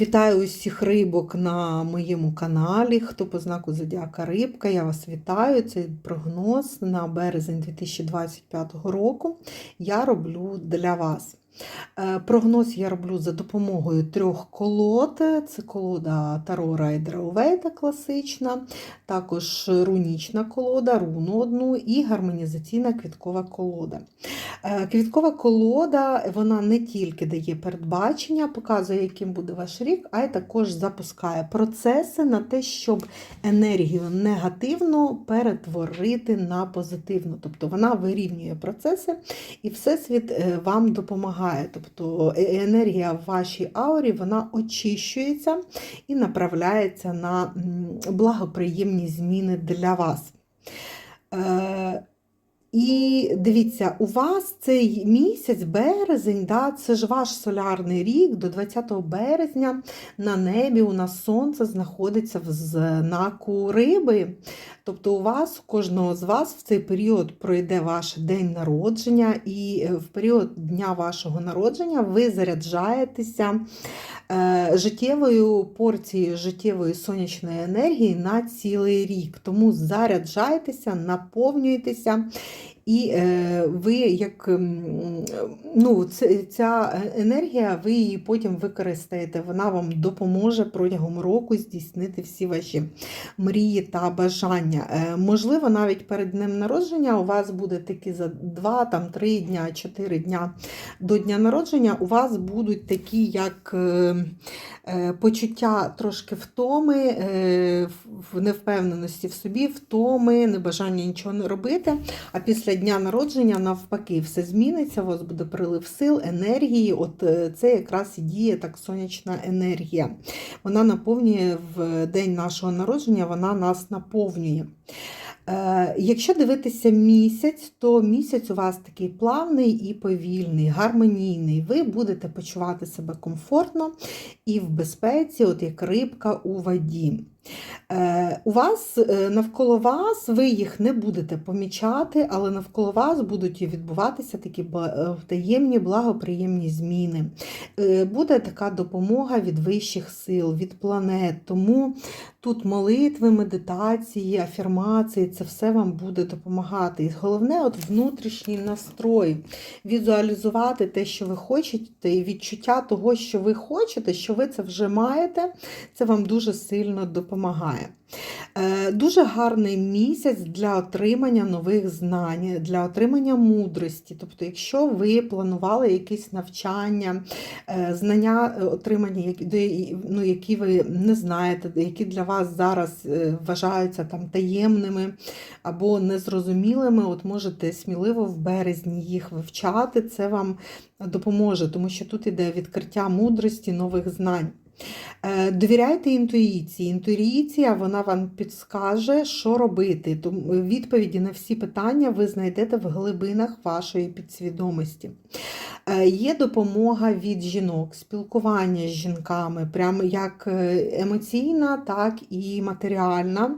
Вітаю усіх рибок на моєму каналі. Хто по знаку Зодіака Рибка, я вас вітаю. Це прогноз на березень 2025 року. Я роблю для вас. Е, Прогноз я роблю за допомогою трьох колод. Це колода Таро Райдера Увейта класична, також рунічна колода, руну одну і гармонізаційна квіткова колода. Е, Квіткова колода вона не тільки дає передбачення, показує, яким буде ваш рік, а й також запускає процеси на те, щоб енергію негативну перетворити на позитивну. Тобто вона вирівнює процеси і Всесвіт е, вам допомагає. Тобто е- енергія в вашій аурі вона очищується і направляється на благоприємні зміни для вас. І дивіться, у вас цей місяць, березень, да, це ж ваш солярний рік, до 20 березня на небі у нас сонце знаходиться в знаку риби. Тобто у вас, у кожного з вас в цей період пройде ваш день народження, і е, в період дня вашого народження ви заряджаєтеся життєвою порцією життєвої сонячної енергії на цілий рік. Тому заряджайтеся, наповнюйтеся. І е, ви як м, ну, ця енергія, ви її потім використаєте. Вона вам допоможе протягом року здійснити всі ваші мрії та бажання. Е, можливо, навіть перед днем народження у вас буде такі за 2, там, 3 дня, 4 дня до дня народження, у вас будуть такі, як е, почуття трошки втоми, в невпевненості в собі, втоми, небажання нічого не робити. А після дня народження, навпаки, все зміниться, у вас буде прилив сил, енергії. От е, це якраз і діє так сонячна енергія. Вона наповнює в день нашого народження, вона нас наповнює. Е, Якщо дивитися місяць, то місяць у вас такий плавний і повільний, гармонійний. Ви будете почувати себе комфортно і в безпеці, от як рибка у воді. Е, У вас е, навколо вас, ви їх не будете помічати, але навколо вас будуть відбуватися такі е, таємні, благоприємні зміни. Буде така допомога від вищих сил, від планет. Тому тут молитви, медитації, афірмації це все вам буде допомагати. І головне, от внутрішній настрой, візуалізувати те, що ви хочете, і відчуття того, що ви хочете, що ви це вже маєте, це вам дуже сильно допомагає. Е, Дуже гарний місяць для отримання нових знань, для отримання мудрості. Тобто, якщо ви планували якісь навчання, е, знання е, отримані, які- ну, які ви не знаєте, які для вас зараз е, вважаються там таємними або незрозумілими, от можете сміливо в березні їх вивчати. Це вам допоможе, тому що тут іде відкриття мудрості, нових знань. Е, Довіряйте інтуїції. Інтуїція вона вам підскаже, що робити. Відповіді на всі питання ви знайдете в глибинах вашої підсвідомості. Е, Є допомога від жінок, спілкування з жінками, прямо як е, емоційна, так і матеріальна.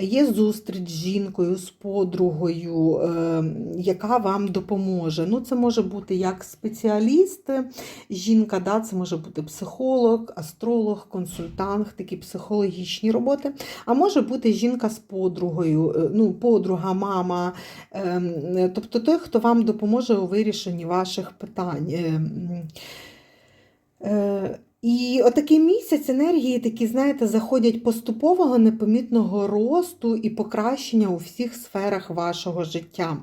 Є зустріч з жінкою, з подругою, е, яка вам допоможе. Ну, Це може бути як спеціаліст, жінка, да, це може бути психолог, астролог, консультант, такі психологічні роботи. А може бути жінка з подругою, ну, подруга, мама, ем, тобто той, хто вам допоможе у вирішенні ваших питань. Ем, е, І отакий місяць енергії такі, знаєте, заходять поступового непомітного росту і покращення у всіх сферах вашого життя.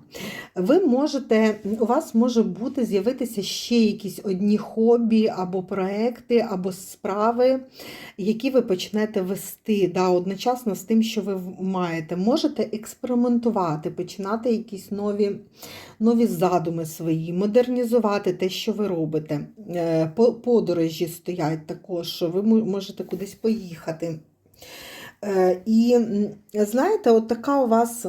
Ви можете, у вас може бути з'явитися ще якісь одні хобі або проекти, або справи, які ви почнете вести да, одночасно з тим, що ви маєте. Можете експериментувати, починати якісь нові, нові задуми свої, модернізувати те, що ви робите. Е, по- Подорожі стоять також, ви можете кудись поїхати. Е, І знаєте, от така у вас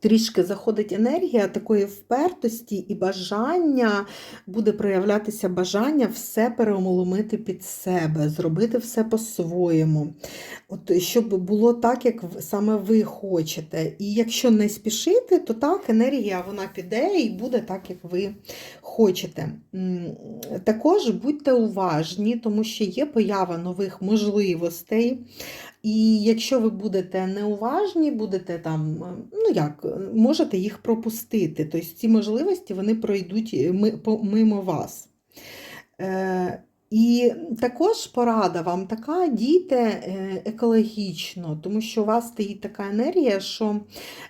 трішки заходить енергія такої впертості і бажання, буде проявлятися бажання все переломити під себе, зробити все по-своєму. От, Щоб було так, як саме ви хочете. І якщо не спішити, то так, енергія вона піде і буде так, як ви хочете. Також будьте уважні, тому що є поява нових можливостей. І якщо ви будете неуважні, будете там, е, ну як, е, можете їх пропустити. Тобто ці можливості вони пройдуть е, мимо вас. І також порада вам така, дійте екологічно, тому що у вас стоїть така енергія, що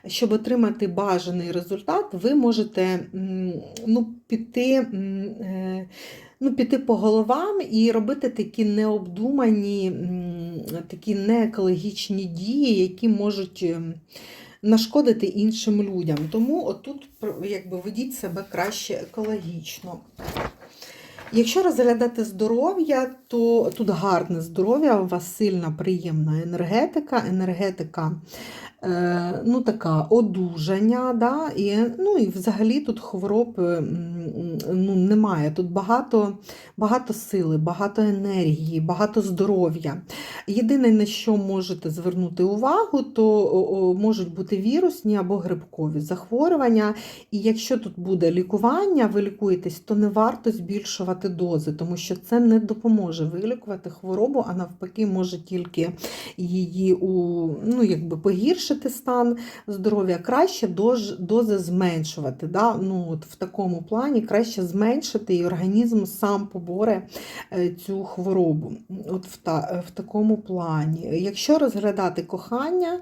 щоб отримати бажаний результат, ви можете ну, піти. Ну, піти по головам і робити такі необдумані, такі неекологічні дії, які можуть ем, нашкодити іншим людям. Тому отут якби ведіть себе краще екологічно. Якщо розглядати здоров'я, то тут гарне здоров'я, у вас сильна приємна енергетика, енергетика е, ну, така одужання, да? і, ну, і взагалі тут хвороб ну, немає. Тут багато, багато сили, багато енергії, багато здоров'я. Єдине, на що можете звернути увагу, то можуть бути вірусні або грибкові захворювання. І якщо тут буде лікування, ви лікуєтесь, то не варто збільшувати дози, тому що це не допоможе вилікувати хворобу, а навпаки, може тільки її у, ну, якби погіршити стан здоров'я. Краще дози зменшувати. Да? Ну, от в такому плані краще зменшити, і організм сам поборе е, цю хворобу. От в, та, в такому плані. Якщо розглядати кохання,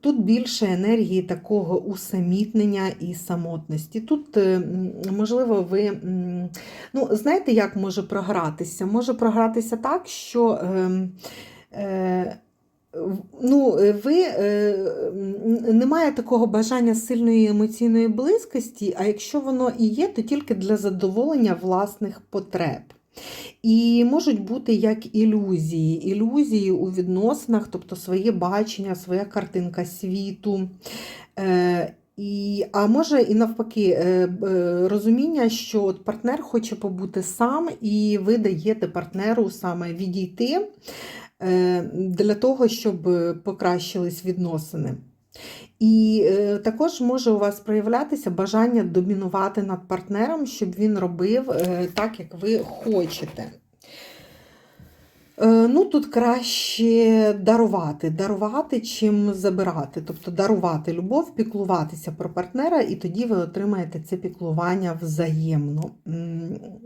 Тут більше енергії такого усамітнення і самотності. Тут, е, можливо, ви, ну, знаєте, як може програтися? Може програтися так, що ем, е, ну, е, ви е, немає такого бажання сильної емоційної близькості, а якщо воно і є, то тільки для задоволення власних потреб. І можуть бути як ілюзії, ілюзії у відносинах, тобто своє бачення, своя картинка світу. Е, і, а може і навпаки, е, е, розуміння, що от партнер хоче побути сам, і ви даєте партнеру саме відійти е, для того, щоб покращились відносини. І також може у вас проявлятися бажання домінувати над партнером, щоб він робив так, як ви хочете. Е, Ну, тут краще дарувати, дарувати, чим забирати. Тобто дарувати любов, піклуватися про партнера, і тоді ви отримаєте це піклування взаємно.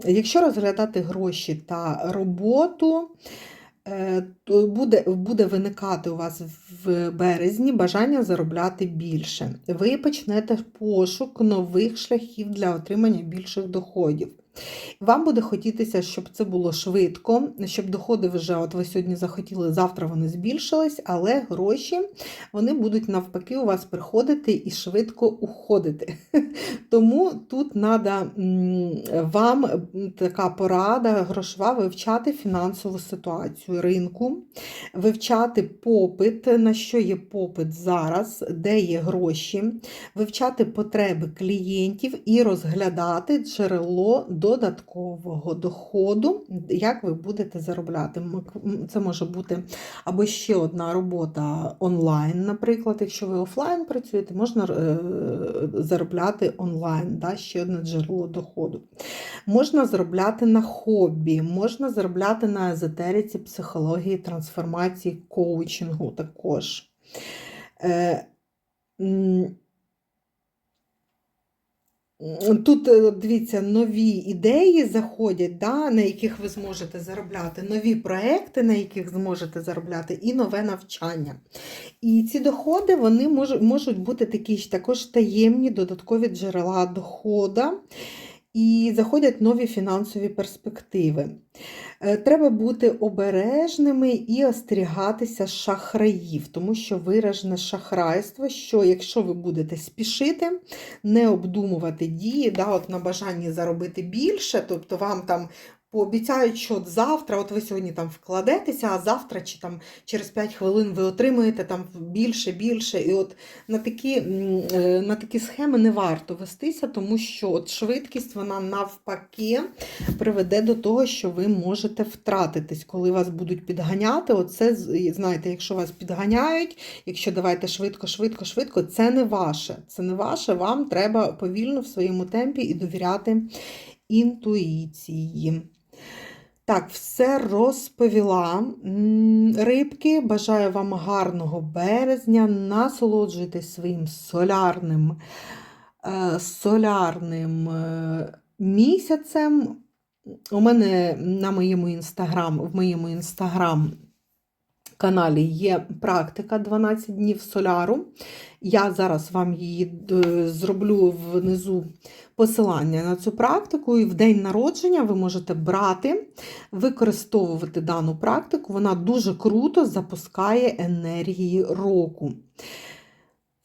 Якщо розглядати гроші та роботу, е, то буде, буде виникати у вас в березні бажання заробляти більше. Ви почнете пошук нових шляхів для отримання більших доходів. Вам буде хотітися, щоб це було швидко, щоб доходи вже, от ви сьогодні захотіли, завтра вони збільшились, але гроші вони будуть навпаки у вас приходити і швидко уходити. Тому тут треба вам така порада грошова вивчати фінансову ситуацію ринку, вивчати попит, на що є попит зараз, де є гроші, вивчати потреби клієнтів і розглядати джерело додаткового доходу, як ви будете заробляти. Це може бути або ще одна робота онлайн, наприклад, якщо ви офлайн працюєте, можна е, заробляти онлайн, да, ще одне джерело доходу. Можна заробляти на хобі, можна заробляти на езотериці, психології, трансформації, коучингу також. Тут, е, дивіться, нові ідеї заходять, да, на яких ви зможете заробляти, нові проекти, на яких зможете заробляти, і нове навчання. І ці доходи вони можуть можуть бути такі ж також таємні додаткові джерела доходу. І заходять нові фінансові перспективи. Е, Треба бути обережними і остерігатися шахраїв, тому що виражене шахрайство, що якщо ви будете спішити, не обдумувати дії, да, от на бажанні заробити більше, тобто вам там пообіцяють, що завтра, от ви сьогодні там вкладетеся, а завтра чи там через 5 хвилин ви отримаєте там більше, більше. І от на такі, е, на такі схеми не варто вестися, тому що от швидкість вона навпаки приведе до того, що ви можете втратитись, коли вас будуть підганяти. Оце, знаєте, якщо вас підганяють, якщо давайте швидко, швидко, швидко, це не ваше. Це не ваше. Вам треба повільно в своєму темпі і довіряти інтуїції. Так, все розповіла. Рибки, бажаю вам гарного березня. Насолоджуйтесь своїм солярним, е, солярним е, місяцем. У мене на моєму інстаграм, в моєму інстаграм каналі є практика 12 днів соляру. Я зараз вам її е, зроблю внизу посилання на цю практику, і в день народження ви можете брати, використовувати дану практику. Вона дуже круто запускає енергії року.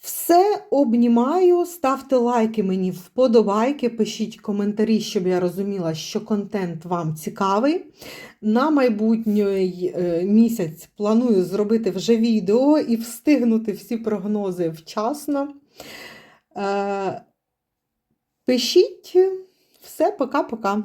Все обнімаю, ставте лайки мені вподобайки, пишіть коментарі, щоб я розуміла, що контент вам цікавий. На майбутній е, місяць планую зробити вже відео і встигнути всі прогнози вчасно. Е, Пишіть все, пока-пока.